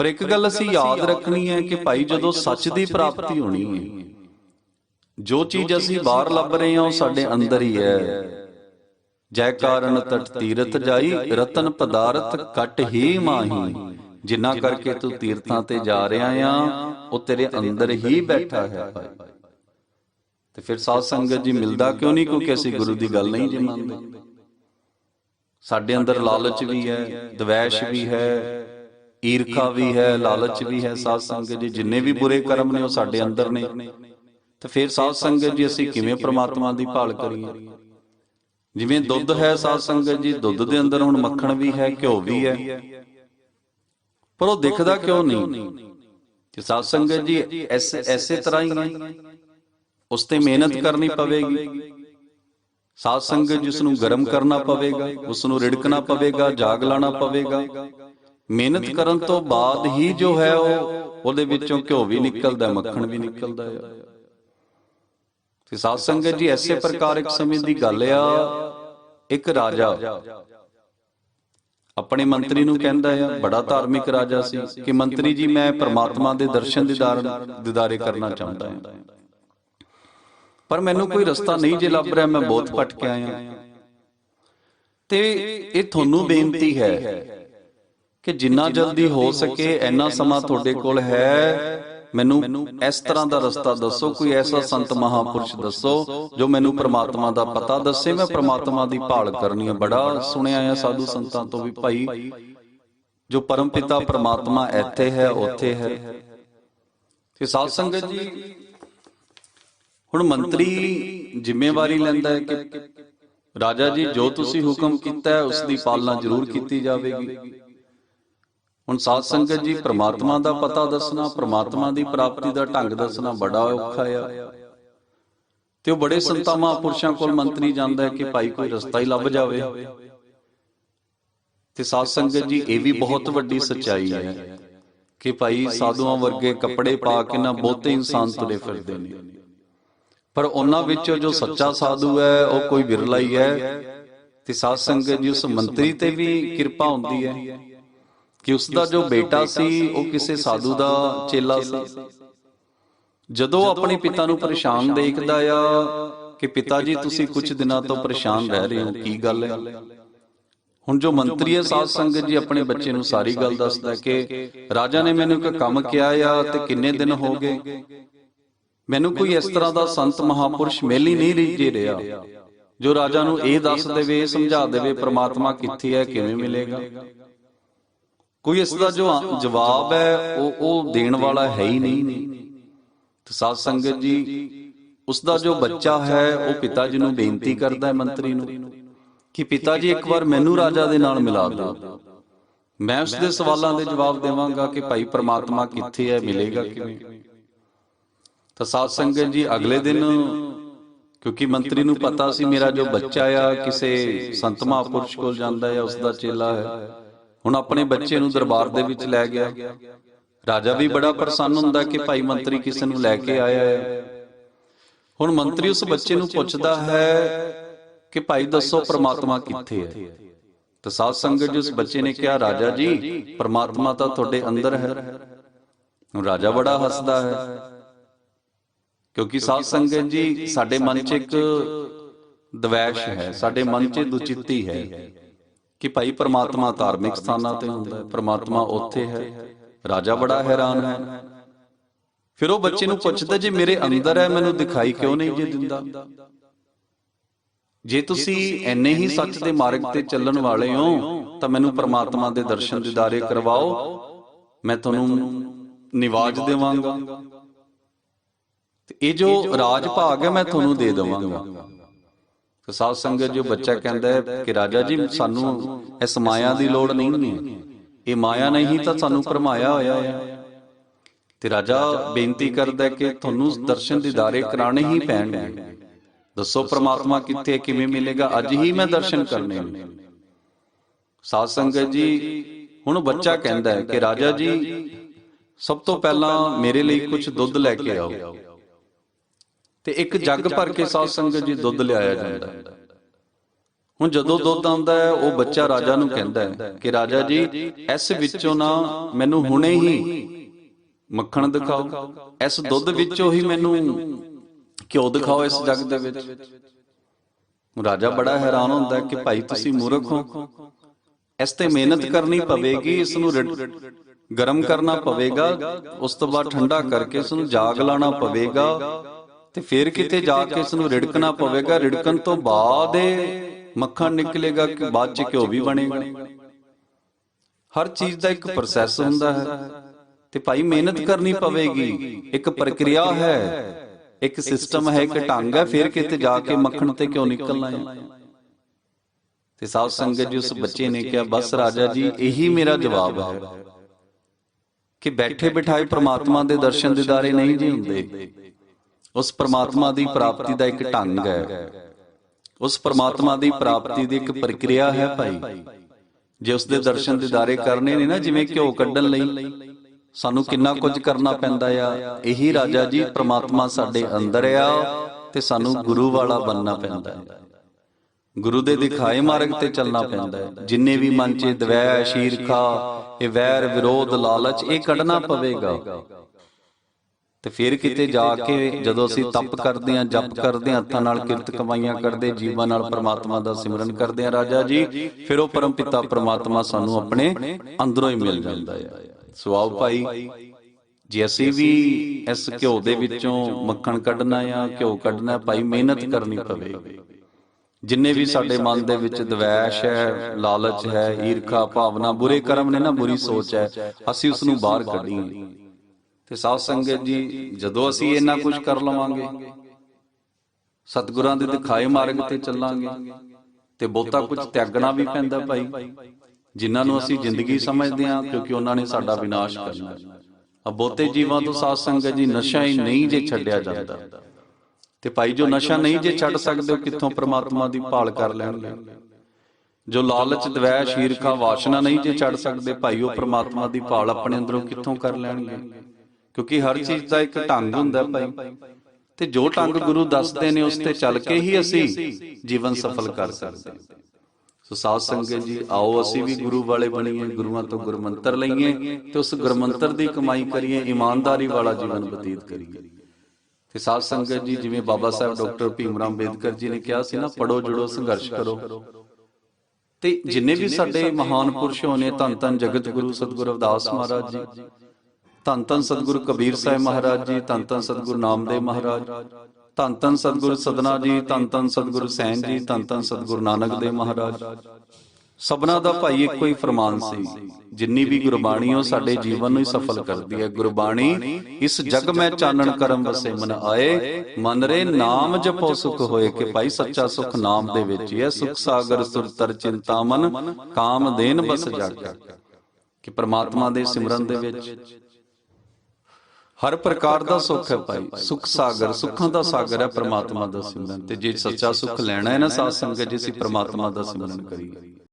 ਪਰ ਇੱਕ ਗੱਲ ਅਸੀਂ ਯਾਦ ਰੱਖਣੀ ਹੈ ਕਿ ਭਾਈ ਜਦੋਂ ਸੱਚ ਦੀ ਪ੍ਰਾਪਤੀ ਹੋਣੀ ਹੈ ਜੋ ਚੀਜ਼ ਅਸੀਂ ਬਾਹਰ ਲੱਭ ਰਹੇ ਹਾਂ ਉਹ ਸਾਡੇ ਅੰਦਰ ਹੀ ਹੈ ਜੈ ਕਾਰਨ ਤਟ ਤੀਰਥ ਜਾਈ ਰਤਨ ਪਦਾਰਥ ਕਟ ਹੀ ਮਾਹੀ। ਜਿੰਨਾ ਕਰਕੇ ਤੂੰ ਤੀਰਥਾਂ ਤੇ ਜਾ ਰਿਹਾ ਆ ਉਹ ਤੇਰੇ ਅੰਦਰ ਹੀ ਬੈਠਾ ਹੈ ਭਾਈ। ਤੇ ਫਿਰ ਸਾਧ ਸੰਗਤ ਜੀ ਮਿਲਦਾ ਕਿਉਂ ਨਹੀਂ ਕਿਉਂਕਿ ਅਸੀਂ ਗੁਰੂ ਦੀ ਗੱਲ ਨਹੀਂ ਜੀ ਮੰਨਦੇ। ਸਾਡੇ ਅੰਦਰ ਲਾਲਚ ਵੀ ਹੈ ਦਵੈਸ਼ ਵੀ ਹੈ। ਈਰਖਾ ਵੀ ਹੈ, ਲਾਲਚ ਵੀ ਹੈ, ਸਾਧ ਸੰਗਤ ਜੀ, ਜਿੰਨੇ ਵੀ ਬੁਰੇ ਕਰਮ ਨੇ ਉਹ ਸਾਡੇ ਅੰਦਰ ਨੇ। ਤੇ ਫਿਰ ਸਾਧ ਸੰਗਤ ਜੀ, ਅਸੀਂ ਕਿਵੇਂ ਪ੍ਰਮਾਤਮਾ ਦੀ ਭਾਲ ਕਰੀਏ? ਜਿਵੇਂ ਦੁੱਧ ਹੈ ਸਾਧ ਸੰਗਤ ਜੀ, ਦੁੱਧ ਦੇ ਅੰਦਰ ਹੁਣ ਮੱਖਣ ਵੀ ਹੈ, ਘਿਓ ਵੀ ਹੈ। ਪਰ ਉਹ ਦਿਖਦਾ ਕਿਉਂ ਨਹੀਂ? ਕਿ ਸਾਧ ਸੰਗਤ ਜੀ, ਐਸੇ ਐਸੇ ਤਰ੍ਹਾਂ ਹੀ ਹੈ। ਉਸ ਤੇ ਮਿਹਨਤ ਕਰਨੀ ਪਵੇਗੀ। ਸਾਧ ਸੰਗਤ ਜਿਸ ਨੂੰ ਗਰਮ ਕਰਨਾ ਪਵੇਗਾ ਉਸ ਨੂੰ ਰਿੜਕਣਾ ਪਵੇਗਾ, ਜਾਗ ਲਾਣਾ ਪਵੇਗਾ। ਮਿਹਨਤ ਕਰਨ ਤੋਂ ਬਾਅਦ ਹੀ ਜੋ ਹੈ ਉਹ ਉਹਦੇ ਵਿੱਚੋਂ ਘਿਓ ਵੀ ਨਿਕਲਦਾ ਮੱਖਣ ਵੀ ਨਿਕਲਦਾ ਹੈ। ਤੇ ਸਾਧ ਸੰਗਤ ਜੀ ਐਸੇ ਪ੍ਰਕਾਰ ਇੱਕ ਸਮੇਂ ਦੀ ਗੱਲ ਆ। ਇੱਕ ਰਾਜਾ। ਆਪਣੇ ਮੰਤਰੀ ਨੂੰ ਕਹਿੰਦਾ ਆ ਬੜਾ ਧਾਰਮਿਕ ਰਾਜਾ ਸੀ ਕਿ ਮੰਤਰੀ ਜੀ ਮੈਂ ਪ੍ਰਮਾਤਮਾ ਦੇ ਦਰਸ਼ਨ ਦੀਦਾਰ ਦੀਦਾਰੇ ਕਰਨਾ ਚਾਹੁੰਦਾ ਹਾਂ ਪਰ ਮੈਨੂੰ ਕੋਈ ਰਸਤਾ ਨਹੀਂ ਜੇ ਲੱਭ ਰਿਹਾ ਮੈਂ ਬਹੁਤ ਭਟਕ ਆਇਆ ਤੇ ਇਹ ਤੁਹਾਨੂੰ ਬੇਨਤੀ ਹੈ ਕਿ ਜਿੰਨਾ ਜਲਦੀ ਹੋ ਸਕੇ ਇੰਨਾ ਸਮਾਂ ਤੁਹਾਡੇ ਕੋਲ ਹੈ। ਮੈਨੂੰ ਇਸ ਤਰ੍ਹਾਂ ਦਾ ਰਸਤਾ ਦੱਸੋ ਕੋਈ ਐਸਾ ਸੰਤ ਮਹਾਪੁਰਸ਼ ਦੱਸੋ ਜੋ ਮੈਨੂੰ ਪ੍ਰਮਾਤਮਾ ਦਾ ਪਤਾ ਦੱਸੇ। ਮੈਂ ਪ੍ਰਮਾਤਮਾ ਦੀ ਭਾਲ ਕਰਨੀ ਹੈ ਬੜਾ ਸੁਣਿਆ ਹੈ ਸਾਧੂ ਸੰਤਾਂ ਤੋਂ ਵੀ ਭਾਈ ਜੋ ਪਰਮ ਪਿਤਾ ਪ੍ਰਮਾਤਮਾ ਇੱਥੇ ਹੈ ਉੱਥੇ ਹੈ। ਤੇ ਸਾਧ ਸੰਗਤ ਜੀ ਹੁਣ ਮੰਤਰੀ ਜ਼ਿੰਮੇਵਾਰੀ ਲੈਂਦਾ ਹੈ ਕਿ ਰਾਜਾ ਜੀ ਜੋ ਤੁਸੀਂ ਹੁਕਮ ਕੀਤਾ ਹੈ ਉਸ ਦੀ ਪਾਲਣਾ ਜ਼ਰੂਰ ਕੀਤੀ ਜਾਵੇਗੀ। ਹੁਣ ਸਾਧ ਸੰਗਤ ਜੀ, ਪ੍ਰਮਾਤਮਾ ਦਾ ਪਤਾ ਦੱਸਣਾ, ਪ੍ਰਮਾਤਮਾ ਦੀ ਪ੍ਰਾਪਤੀ ਦਾ ਢੰਗ ਦੱਸਣਾ ਬੜਾ ਔਖਾ ਆ। ਤੇ ਉਹ ਬੜੇ ਸੰਤਾਂ ਮਹਾਂਪੁਰਸ਼ਾਂ ਕੋਲ ਮੰਤਰੀ ਜਾਂਦਾ ਹੈ ਕਿ ਭਾਈ ਕੋਈ ਰਸਤਾ ਹੀ ਲੱਭ ਜਾਵੇ। ਤੇ ਸਾਧ ਸੰਗਤ ਜੀ, ਇਹ ਵੀ ਬਹੁਤ ਵੱਡੀ ਸੱਚਾਈ ਹੈ ਕਿ ਭਾਈ ਸਾਧੂਆਂ ਵਰਗੇ ਕੱਪੜੇ ਪਾ ਕੇ ਨਾ ਬਹੁਤੇ ਇਨਸਾਨ ਤੁਰੇ ਫਿਰਦੇ ਨੇ। ਪਰ ਉਹਨਾਂ ਵਿੱਚੋਂ ਜੋ ਸੱਚਾ ਸਾਧੂ ਹੈ, ਉਹ ਕੋਈ ਵਿਰਲਾ ਹੀ ਹੈ। ਤੇ ਸਾਧ ਸੰਗਤ ਜੀ, ਉਸ ਮੰਤਰੀ ਤੇ ਵੀ ਕਿਰਪਾ ਹੁੰਦੀ ਹੈ। ਕਿ ਉਸ ਦਾ ਜੋ ਬੇਟਾ ਸੀ ਉਹ ਕਿਸੇ ਸਾਧੂ ਦਾ ਚੇਲਾ ਸੀ। ਜਦੋਂ ਆਪਣੇ ਪਿਤਾ ਨੂੰ ਪਰੇਸ਼ਾਨ ਦੇਖਦਾ ਆ ਕਿ ਪਿਤਾ ਜੀ ਤੁਸੀਂ ਕੁਝ ਦਿਨਾਂ ਤੋਂ ਪਰੇਸ਼ਾਨ ਰਹਿ ਰਹੇ ਹੋ ਕੀ ਗੱਲ ਹੈ? ਹੁਣ ਜੋ ਮੰਤਰੀ ਹੈ ਸਾਧ ਸੰਗਤ ਜੀ ਆਪਣੇ ਬੱਚੇ ਨੂੰ ਸਾਰੀ ਗੱਲ ਦੱਸਦਾ ਕਿ ਰਾਜਾ ਨੇ ਮੈਨੂੰ ਇੱਕ ਕੰਮ ਕਿਹਾ ਆ ਤੇ ਕਿੰਨੇ ਦਿਨ ਹੋ ਗਏ? ਮੈਨੂੰ ਕੋਈ ਇਸ ਤਰ੍ਹਾਂ ਦਾ ਸੰਤ ਮਹਾਪੁਰਸ਼ ਮਿਲ ਹੀ ਨਹੀਂ ਰਹੀ। ਰਿਹਾ। ਜੋ ਰਾਜਾ ਨੂੰ ਇਹ ਦੱਸ ਦੇਵੇ ਸਮਝਾ ਦੇਵੇ ਪ੍ਰਮਾਤਮਾ ਕਿੱਥੇ ਹੈ ਕਿਵੇਂ ਮਿਲੇਗਾ ਕੋਈ ਇਸ ਦਾ ਜੋ ਜਵਾਬ ਹੈ ਉਹ ਉਹ ਦੇਣ ਵਾਲਾ ਹੈ ਹੀ ਨਹੀਂ। ਤੇ ਸਾਧ ਸੰਗਤ ਜੀ ਉਸ ਦਾ ਜੋ ਬੱਚਾ ਹੈ ਉਹ ਪਿਤਾ ਜੀ ਨੂੰ ਬੇਨਤੀ ਕਰਦਾ ਹੈ ਮੰਤਰੀ ਨੂੰ ਕਿ ਪਿਤਾ ਜੀ ਇੱਕ ਵਾਰ ਮੈਨੂੰ ਰਾਜਾ ਦੇ ਨਾਲ ਮਿਲਾ ਦਿਓ। ਮੈਂ ਉਸ ਦੇ ਸਵਾਲਾਂ ਦੇ ਜਵਾਬ ਦੇਵਾਂਗਾ ਕਿ ਭਾਈ ਪ੍ਰਮਾਤਮਾ ਕਿੱਥੇ ਹੈ ਮਿਲੇਗਾ ਕਿਵੇਂ ਤਾਂ ਸਾਧ ਸੰਗਤ ਜੀ ਅਗਲੇ ਦਿਨ ਕਿਉਂਕਿ ਮੰਤਰੀ ਨੂੰ ਪਤਾ ਸੀ ਮੇਰਾ ਜੋ ਬੱਚਾ ਆ ਕਿਸੇ ਸੰਤ ਮਹਾਪੁਰਸ਼ ਕੋਲ ਜਾਂਦਾ ਹੈ ਉਸ ਦਾ ਚੇਲਾ ਹੈ। ਹੁਣ ਆਪਣੇ ਬੱਚੇ ਨੂੰ ਦਰਬਾਰ ਦੇ ਵਿੱਚ ਲੈ ਗਿਆ। ਰਾਜਾ ਵੀ ਬੜਾ ਪ੍ਰਸੰਨ ਹੁੰਦਾ ਕਿ ਭਾਈ ਮੰਤਰੀ ਕਿਸੇ ਨੂੰ ਲੈ ਕੇ ਆਇਆ ਹੈ। ਹੁਣ ਮੰਤਰੀ ਉਸ ਬੱਚੇ ਨੂੰ ਪੁੱਛਦਾ ਹੈ ਕਿ ਭਾਈ ਦੱਸੋ ਪ੍ਰਮਾਤਮਾ ਕਿੱਥੇ ਹੈ। ਤਾਂ ਸਾਧ ਸੰਗਤ ਜੀ ਉਸ ਬੱਚੇ ਨੇ ਕਿਹਾ ਰਾਜਾ ਜੀ ਪ੍ਰਮਾਤਮਾ ਤਾਂ ਤੁਹਾਡੇ ਅੰਦਰ ਹੈ। ਹੁਣ ਰਾਜਾ ਬੜਾ ਹੱਸਦਾ ਹੈ। ਕਿਉਂਕਿ ਸਾਧ ਸੰਗਤ ਜੀ ਸਾਡੇ ਮਨ 'ਚ ਇੱਕ ਦਵੈਸ਼ ਹੈ ਸਾਡੇ ਮਨ 'ਚ ਦੁਚਿੱਤੀ ਹੈ। ਕਿ ਭਾਈ ਪ੍ਰਮਾਤਮਾ ਧਾਰਮਿਕ ਸਥਾਨਾਂ ਤੇ ਹੁੰਦਾ ਹੈ। ਪ੍ਰਮਾਤਮਾ ਉੱਥੇ ਹੈ। ਰਾਜਾ ਬੜਾ ਹੈਰਾਨ ਹੈ। ਫਿਰ ਉਹ ਬੱਚੇ ਨੂੰ ਪੁੱਛਦਾ ਜੇ ਮੇਰੇ ਅੰਦਰ ਹੈ ਮੈਨੂੰ ਦਿਖਾਈ ਕਿਉਂ ਨਹੀਂ ਜੇ ਦਿੰਦਾ? ਜੇ ਤੁਸੀਂ ਐਨੇ ਹੀ ਸੱਚ ਦੇ ਮਾਰਗ ਤੇ ਚੱਲਣ ਵਾਲੇ ਹੋ ਤਾਂ ਮੈਨੂੰ ਪ੍ਰਮਾਤਮਾ ਦੇ ਦਰਸ਼ਨ ਦਿਦਾਰੇ ਕਰਵਾਓ। ਮੈਂ ਤੁਹਾਨੂੰ ਨਿਵਾਜ ਦੇਵਾਂਗਾ। ਤੇ ਇਹ ਜੋ ਰਾਜ ਭਾਗ ਹੈ ਮੈਂ ਤੁਹਾਨੂੰ ਦੇ ਦੇਵਾਂਗਾ। ਤੇ ਸਾਧ ਸੰਗਤ ਜੋ ਬੱਚਾ ਕਹਿੰਦਾ ਹੈ ਕਿ ਰਾਜਾ ਜੀ ਸਾਨੂੰ ਇਸ ਮਾਇਆ ਦੀ ਲੋੜ ਨਹੀਂ ਹੈ। ਇਹ ਮਾਇਆ ਨਹੀਂ ਤਾਂ ਸਾਨੂੰ ਪਰਮਾਇਆ ਹੋਇਆ ਹੈ। ਤੇ ਰਾਜਾ ਬੇਨਤੀ ਕਰਦਾ ਕਿ ਤੁਹਾਨੂੰ ਦਰਸ਼ਨ ਦਿਦਾਰੇ ਕਰਾਣੇ ਹੀ ਪੈਣਗੇ। ਦੱਸੋ ਪ੍ਰਮਾਤਮਾ ਕਿੱਥੇ ਕਿਵੇਂ ਮਿਲੇਗਾ? ਅੱਜ ਹੀ ਮੈਂ ਦਰਸ਼ਨ ਕਰਨੇ ਨੇ। ਸਾਧ ਸੰਗਤ ਜੀ ਹੁਣ ਬੱਚਾ ਕਹਿੰਦਾ ਹੈ ਕਿ ਰਾਜਾ ਜੀ ਸਭ ਤੋਂ ਪਹਿਲਾਂ ਮੇਰੇ ਲਈ ਕੁਝ ਦੁੱਧ ਲੈ ਕੇ ਆਓ। ਤੇ ਇੱਕ ਜੱਗ ਭਰ ਕੇ ਸਾਧ ਸੰਗਤ ਜੀ ਦੁੱਧ ਲਿਆਇਆ ਜਾਂਦਾ ਹੈ। ਹੁਣ ਜਦੋਂ ਦੁੱਧ ਆਉਂਦਾ ਹੈ ਉਹ ਬੱਚਾ ਰਾਜਾ ਨੂੰ ਕਹਿੰਦਾ ਹੈ ਕਿ ਰਾਜਾ ਜੀ ਇਸ ਵਿੱਚੋਂ ਨਾ ਮੈਨੂੰ ਹੁਣੇ ਹੀ ਮੱਖਣ ਦਿਖਾਓ। ਇਸ ਦੁੱਧ ਵਿੱਚੋਂ ਹੀ ਮੈਨੂੰ ਘਿਓ ਦਿਖਾਓ ਇਸ ਜਗ ਦੇ ਵਿੱਚ। ਰਾਜਾ ਬੜਾ ਹੈਰਾਨ ਹੁੰਦਾ ਹੈ ਕਿ ਭਾਈ ਤੁਸੀਂ ਮੂਰਖ ਹੋ। ਇਸ ਤੇ ਮਿਹਨਤ ਕਰਨੀ ਪਵੇਗੀ ਇਸ ਨੂੰ ਗਰਮ ਕਰਨਾ ਪਵੇਗਾ ਉਸ ਤੋਂ ਬਾਅਦ ਠੰਡਾ ਕਰਕੇ ਇਸ ਨੂੰ ਜਾਗ ਲਾਣਾ ਪਵੇਗਾ। ਤੇ ਫਿਰ ਕਿਤੇ ਜਾ ਕੇ ਇਸ ਨੂੰ ਰਿੜਕਣਾ ਪਵੇਗਾ ਰਿੜਕਣ ਤੋਂ ਬਾਅਦ ਮੱਖਣ ਨਿਕਲੇਗਾ ਕਿ ਬਾਅਦ ਚ ਘਿਓ ਵੀ ਬਣੇਗਾ। ਹਰ ਚੀਜ਼ ਦਾ ਇੱਕ ਪ੍ਰੋਸੈਸ ਹੁੰਦਾ ਹੈ। ਤੇ ਭਾਈ ਮਿਹਨਤ ਕਰਨੀ ਪਵੇਗੀ। ਇੱਕ ਪ੍ਰਕਿਰਿਆ ਹੈ। ਇੱਕ ਸਿਸਟਮ ਹੈ ਇੱਕ ਢੰਗ ਹੈ। ਫਿਰ ਕਿਤੇ ਜਾ ਕੇ ਮੱਖਣ ਤੇ ਕਿਉਂ ਨਿਕਲਣਾ ਹੈ। ਤੇ ਸਾਧ ਸੰਗਤ ਜੀ ਉਸ ਬੱਚੇ ਨੇ ਕਿਹਾ ਬਸ ਰਾਜਾ ਜੀ ਇਹੀ ਮੇਰਾ ਜਵਾਬ ਹੈ। ਕਿ ਬੈਠੇ ਬਿਠਾਏ ਪ੍ਰਮਾਤਮਾ ਦੇ ਦਰਸ਼ਨ ਦਿਦਾਰੇ ਨਹੀਂ ਜੀ ਹੁੰਦੇ। ਉਸ ਪ੍ਰਮਾਤਮਾ ਦੀ ਪ੍ਰਾਪਤੀ ਦਾ ਇੱਕ ਢੰਗ ਹੈ। ਉਸ ਪ੍ਰਮਾਤਮਾ ਦੀ ਪ੍ਰਾਪਤੀ ਦੀ ਇੱਕ ਪ੍ਰਕਿਰਿਆ ਹੈ ਭਾਈ। ਜੇ ਉਸ ਦੇ ਦਰਸ਼ਨ ਦਿਦਾਰੇ ਕਰਨੇ ਨੇ ਨਾ, ਜਿਵੇਂ ਘਿਓ ਕੱਢਣ ਲਈ, ਸਾਨੂੰ ਕਿੰਨਾ ਕੁਝ ਕਰਨਾ ਪੈਂਦਾ ਆ। ਇਹੀ ਰਾਜਾ ਜੀ, ਪ੍ਰਮਾਤਮਾ ਸਾਡੇ ਅੰਦਰ ਆ ਤੇ ਸਾਨੂੰ ਗੁਰੂ ਵਾਲਾ ਬੰਨਣਾ ਪੈਂਦਾ ਹੈ। ਗੁਰੂ ਦੇ ਦਿਖਾਏ ਮਾਰਗ ਤੇ ਚੱਲਣਾ ਪੈਂਦਾ ਹੈ। ਜਿੰਨੇ ਵੀ ਮਨ 'ਚ ਦਵੈ ਈਰਖਾ ਇਹ ਵੈਰ, ਵਿਰੋਧ, ਲਾਲਚ, ਇਹ ਕੱਢਣਾ ਪਵੇਗਾ। ਤੇ ਫਿਰ ਕਿਤੇ ਜਾ ਕੇ ਜਦੋਂ ਅਸੀਂ ਤਪ ਕਰਦੇ ਹਾਂ ਜਪ ਕਰਦੇ ਹਾਂ ਹੱਥਾਂ ਨਾਲ ਕਿਰਤ ਕਮਾਈਆਂ ਕਰਦੇ ਜੀਵਾਂ ਨਾਲ ਪ੍ਰਮਾਤਮਾ ਦਾ ਸਿਮਰਨ ਕਰਦੇ ਹਾਂ ਰਾਜਾ ਜੀ। ਫਿਰ ਉਹ ਪਰਮ ਪਿਤਾ ਪ੍ਰਮਾਤਮਾ ਸਾਨੂੰ ਆਪਣੇ ਅੰਦਰੋਂ ਹੀ ਮਿਲ ਜਾਂਦਾ ਹੈ। ਸੋ ਆਓ ਭਾਈ ਜੇ ਅਸੀਂ ਵੀ ਇਸ ਘਿਓ ਦੇ ਵਿੱਚੋਂ ਮੱਖਣ ਕੱਢਣਾ ਆ ਘਿਓ ਕੱਢਣਾ ਭਾਈ ਮਿਹਨਤ ਕਰਨੀ ਪਵੇਗੀ। ਜਿੰਨੇ ਵੀ ਸਾਡੇ ਮਨ ਦੇ ਵਿੱਚ ਦਵੈਸ਼ ਹੈ ਲਾਲਚ ਹੈ ਈਰਖਾ ਭਾਵਨਾ ਬੁਰੇ ਕਰਮ ਨੇ ਨਾ ਬੁਰੀ ਸੋਚ ਹੈ। ਅਸੀਂ ਉਸ ਨੂੰ ਬਾਹਰ ਕੱਢੀਏ ਤੇ ਸਾਧ ਸੰਗਤ ਜੀ ਜਦੋਂ ਅਸੀਂ ਇੰਨਾ ਕੁਝ ਕਰ ਲਵਾਂਗੇ ਸਤਿਗੁਰਾਂ ਦੇ ਦਿਖਾਏ ਮਾਰਗ ਤੇ ਚੱਲਾਂਗੇ। ਤੇ ਬਹੁਤਾ ਕੁਝ ਤਿਆਗਣਾ ਵੀ ਪੈਂਦਾ ਭਾਈ ਜਿਨ੍ਹਾਂ ਨੂੰ ਅਸੀਂ ਜ਼ਿੰਦਗੀ ਸਮਝਦੇ ਹਾਂ ਕਿਉਂਕਿ ਉਹਨਾਂ ਨੇ ਸਾਡਾ ਵਿਨਾਸ਼ ਕਰਨਾ। ਆ ਬਹੁਤੇ ਜੀਵਾਂ ਤੋਂ ਸਾਧ ਸੰਗਤ ਜੀ ਨਸ਼ਾ ਹੀ ਨਹੀਂ ਜੇ ਛੱਡਿਆ ਜਾਂਦਾ। ਤੇ ਭਾਈ ਜੋ ਨਸ਼ਾ ਨਹੀਂ ਜੇ ਛੱਡ ਸਕਦੇ ਉਹ ਕਿੱਥੋਂ ਪ੍ਰਮਾਤਮਾ ਦੀ ਭਾਲ ਕਰ ਲੈਣਗੇ? ਜੋ ਲਾਲਚ ਦਵੈਸ਼ ਈਰਖਾ ਵਾਸ਼ਨਾ ਨਹੀਂ ਜੇ ਛੱਡ ਸਕਦੇ ਭਾਈ ਉਹ ਪ੍ਰਮਾਤਮਾ ਦੀ ਭਾਲ ਆਪਣੇ ਅੰਦਰੋਂ ਕਿੱਥੋਂ ਕਰ ਲੈਣਗੇ ਕਿਉਂਕਿ ਹਰ ਚੀਜ਼ ਦਾ ਇੱਕ ਢੰਗ ਹੁੰਦਾ ਭਾਈ। ਤੇ ਜੋ ਢੰਗ ਗੁਰੂ ਦੱਸਦੇ ਨੇ ਉਸ ਤੇ ਚੱਲ ਕੇ ਹੀ ਅਸੀਂ ਜੀਵਨ ਸਫਲ ਕਰ ਸਕਦੇ ਹਾਂ। ਸੋ ਸਾਧ ਸੰਗਤ ਜੀ ਆਓ ਅਸੀਂ ਵੀ ਗੁਰੂ ਵਾਲੇ ਬਣੀਏ ਗੁਰੂਆਂ ਤੋਂ ਗੁਰਮੰਤਰ ਲਈਏ ਤੇ ਉਸ ਗੁਰਮੰਤਰ ਦੀ ਕਮਾਈ ਕਰੀਏ ਇਮਾਨਦਾਰੀ ਵਾਲਾ ਜੀਵਨ ਬਤੀਤ ਕਰੀਏ। ਤੇ ਸਾਧ ਸੰਗਤ ਜੀ ਜਿਵੇਂ ਬਾਬਾ ਸਾਹਿਬ ਡਾਕਟਰ ਭੀਮਰਾਮ ਅੰਬੇਦਕਰ ਜੀ ਨੇ ਕਿਹਾ ਸੀ ਨਾ ਪੜੋ ਜੁੜੋ ਸੰਘਰਸ਼ ਕਰੋ। ਤੇ ਜਿੰਨੇ ਵੀ ਸਾਡੇ ਮਹਾਨ ਪੁਰਸ਼ ਹੋਣੇ ਧੰਨ ਧੰਨ ਜਗਤ ਗੁਰੂ ਸਤਿਗੁਰ ਰਵਿਦਾਸ ਮਹਾਰਾਜ ਜੀ ਧੰਨ ਧੰਨ ਸਤਿਗੁਰੂ ਕਬੀਰ ਸਾਹਿਬ ਮਹਾਰਾਜ ਜੀ, ਧੰਨ ਧੰਨ ਸਤਿਗੁਰੂ ਨਾਮਦੇਵ ਮਹਾਰਾਜ, ਧੰਨ ਧੰਨ ਸਤਿਗੁਰੂ ਸਦਨਾ ਜੀ, ਧੰਨ ਧੰਨ ਸਤਿਗੁਰੂ ਸੈਨ ਜੀ, ਧੰਨ ਧੰਨ ਸਤਿਗੁਰੂ ਨਾਨਕ ਦੇਵ ਮਹਾਰਾਜ। ਸਭਨਾ ਦਾ ਭਾਈ ਇੱਕੋ ਹੀ ਫਰਮਾਨ ਸੀ, ਜਿੰਨੀ ਵੀ ਗੁਰਬਾਣੀ ਉਹ ਸਾਡੇ ਜੀਵਨ ਨੂੰ ਹੀ ਸਫਲ ਕਰਦੀ ਹੈ। ਗੁਰਬਾਣੀ, ਇਸ ਜਗ ਮੈਂ ਚਾਨਣ ਕਰਮ ਵਸੇ ਮਨ ਆਏ, ਮਨ ਰੇ ਨਾਮ ਜਪੋ ਸੁਖ ਹੋਏ ਕਿ ਭਾਈ ਸੱਚਾ ਸੁਖ ਨਾਮ ਦੇ ਵਿੱਚ ਹੀ ਹੈ। ਸੁਖ ਸਾਗਰ ਸੁਰਤਰ ਚਿੰਤਾਮਨ ਕਾਮ ਦੇਨ ਬਸ ਜਾਗਾ। ਕਿ ਪ੍ਰਮਾਤਮਾ ਦੇ ਸਿਮਰਨ ਦੇ ਵਿੱਚ ਹਰ ਪ੍ਰਕਾਰ ਦਾ ਸੁੱਖ ਹੈ ਭਾਈ। ਸੁਖ ਸਾਗਰ ਸੁੱਖਾਂ ਦਾ ਸਾਗਰ ਹੈ ਪ੍ਰਮਾਤਮਾ ਦਾ ਸਿਮਰਨ ਤੇ। ਜੇ ਸੱਚਾ ਸੁੱਖ ਲੈਣਾ ਹੈ ਨਾ ਸਾਧ ਸੰਗਤ ਜੀ ਅਸੀਂ ਪ੍ਰਮਾਤਮਾ ਦਾ ਸਿਮਰਨ ਕਰੀਏ।